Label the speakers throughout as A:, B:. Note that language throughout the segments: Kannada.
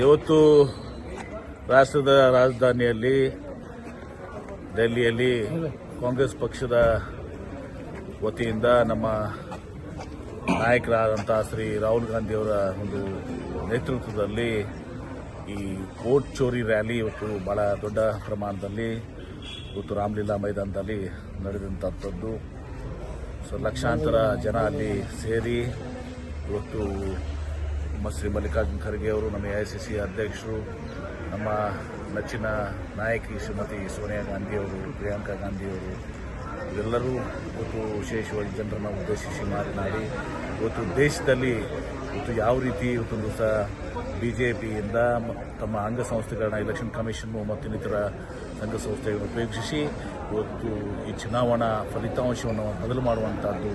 A: ಇವತ್ತು ರಾಷ್ಟ್ರದ ರಾಜಧಾನಿಯಲ್ಲಿ ಡೆಲ್ಲಿಯಲ್ಲಿ ಕಾಂಗ್ರೆಸ್ ಪಕ್ಷದ ವತಿಯಿಂದ ನಮ್ಮ ನಾಯಕರಾದಂಥ ಶ್ರೀ ರಾಹುಲ್ ಗಾಂಧಿಯವರ ಒಂದು ನೇತೃತ್ವದಲ್ಲಿ ಈ ವೋಟ್ ಚೋರಿ ರ್ಯಾಲಿ ಇವತ್ತು ಬಹಳ ದೊಡ್ಡ ಪ್ರಮಾಣದಲ್ಲಿ ಇವತ್ತು ರಾಮಲೀಲಾ ಮೈದಾನದಲ್ಲಿ ನಡೆದಂಥದ್ದು ಸೊ ಲಕ್ಷಾಂತರ ಜನ ಅಲ್ಲಿ ಸೇರಿ ಇವತ್ತು ನಮ್ಮ ಶ್ರೀ ಮಲ್ಲಿಕಾರ್ಜುನ ಖರ್ಗೆ ಅವರು, ನಮ್ಮ ಎ ಐ ಸಿ ಸಿ ಅಧ್ಯಕ್ಷರು, ನಮ್ಮ ನೆಚ್ಚಿನ ನಾಯಕಿ ಶ್ರೀಮತಿ ಸೋನಿಯಾ ಗಾಂಧಿಯವರು ಪ್ರಿಯಾಂಕಾ ಗಾಂಧಿಯವರು ಇವೆಲ್ಲರೂ ಇವತ್ತು ವಿಶೇಷವಾಗಿ ಜನರನ್ನು ಉದ್ದೇಶಿಸಿ ಮಾತನಾಡಿ, ಇವತ್ತು ದೇಶದಲ್ಲಿ ಇವತ್ತು ಯಾವ ರೀತಿ ಇವತ್ತೊಂದು ದಿವಸ ಬಿ ಜೆ ಪಿಯಿಂದ ತಮ್ಮ ಅಂಗಸಂಸ್ಥೆಗಳನ್ನ ಎಲೆಕ್ಷನ್ ಕಮಿಷನ್ನು ಮತ್ತು ಇನ್ನಿತರ ಸಂಘ ಸಂಸ್ಥೆಗಳನ್ನು ಉಪಯೋಗಿಸಿ ಇವತ್ತು ಈ ಚುನಾವಣಾ ಫಲಿತಾಂಶವನ್ನು ಬದಲು ಮಾಡುವಂಥದ್ದು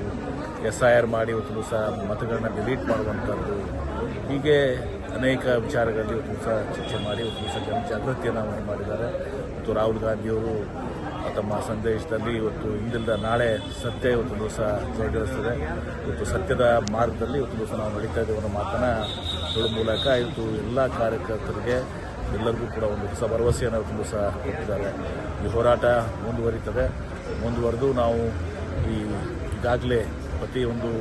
A: ಎಸ್ ಐ ಆರ್ ಮಾಡಿ ಇವತ್ತು ಸಹ ಮತಗಳನ್ನ ಡಿಲೀಟ್ ಮಾಡುವಂಥದ್ದು. ಹೀಗೆ ಅನೇಕ ವಿಚಾರಗಳಲ್ಲಿ ಇವತ್ತು ಸಹ ಚರ್ಚೆ ಮಾಡಿ ಇವತ್ತು ಸಹ ಜನ ಜಾಗೃತಿಯನ್ನು ಉಂಟು ಮಾಡಿದ್ದಾರೆ. ಮತ್ತು ರಾಹುಲ್ ಗಾಂಧಿಯವರು ತಮ್ಮ ಸಂದೇಶದಲ್ಲಿ ಇವತ್ತು ಇಂದಿಲ್ಲದ ನಾಳೆ ಸತ್ಯ ಇವತ್ತು ದಿವಸ ಜಯಗಳಿಸ್ತದೆ. ಇವತ್ತು ಸತ್ಯದ ಮಾರ್ಗದಲ್ಲಿ ಇವತ್ತು ದಿವಸ ನಾವು ನಡೀತಾ ಇದ್ದೇವೆ ಅನ್ನೋ ಮಾತನ್ನು ಹೇಳುವ ಮೂಲಕ ಇವತ್ತು ಎಲ್ಲ ಕಾರ್ಯಕರ್ತರಿಗೆ ಎಲ್ಲರಿಗೂ ಕೂಡ ಒಂದು ಹೊಸ ಭರವಸೆಯನ್ನು ತುಂಬ ಸಹ ಕೊಟ್ಟಿದ್ದಾರೆ. ಈ ಹೋರಾಟ ಮುಂದುವರಿತದೆ. ಮುಂದುವರೆದು ನಾವು ಈ ಈಗಾಗಲೇ ಪ್ರತಿಯೊಂದು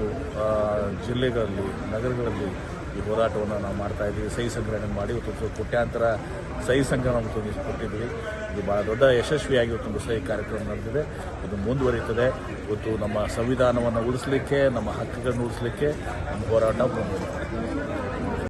A: ಜಿಲ್ಲೆಗಳಲ್ಲಿ, ನಗರಗಳಲ್ಲಿ ಈ ಹೋರಾಟವನ್ನು ನಾವು ಮಾಡ್ತಾ ಇದ್ದೀವಿ. ಸಹಿ ಸಂಗ್ರಹಣೆ ಮಾಡಿ ಇವತ್ತು ಕೋಟ್ಯಾಂತರ ಸಹಿ ಸಂಗ್ರಹಣ ಇವತ್ತು ಕೊಟ್ಟಿದ್ದೀವಿ. ಇದು ಭಾಳ ದೊಡ್ಡ ಯಶಸ್ವಿಯಾಗಿ ಇವತ್ತೊಂದು ಸಹಿ ಕಾರ್ಯಕ್ರಮ ನಡೆದಿದೆ. ಇದು ಮುಂದುವರಿಯುತ್ತದೆ ಇವತ್ತು ನಮ್ಮ ಸಂವಿಧಾನವನ್ನು ಉಳಿಸಲಿಕ್ಕೆ, ನಮ್ಮ ಹಕ್ಕುಗಳನ್ನು ಉಳಿಸಲಿಕ್ಕೆ ನಮ್ಮ ಹೋರಾಟ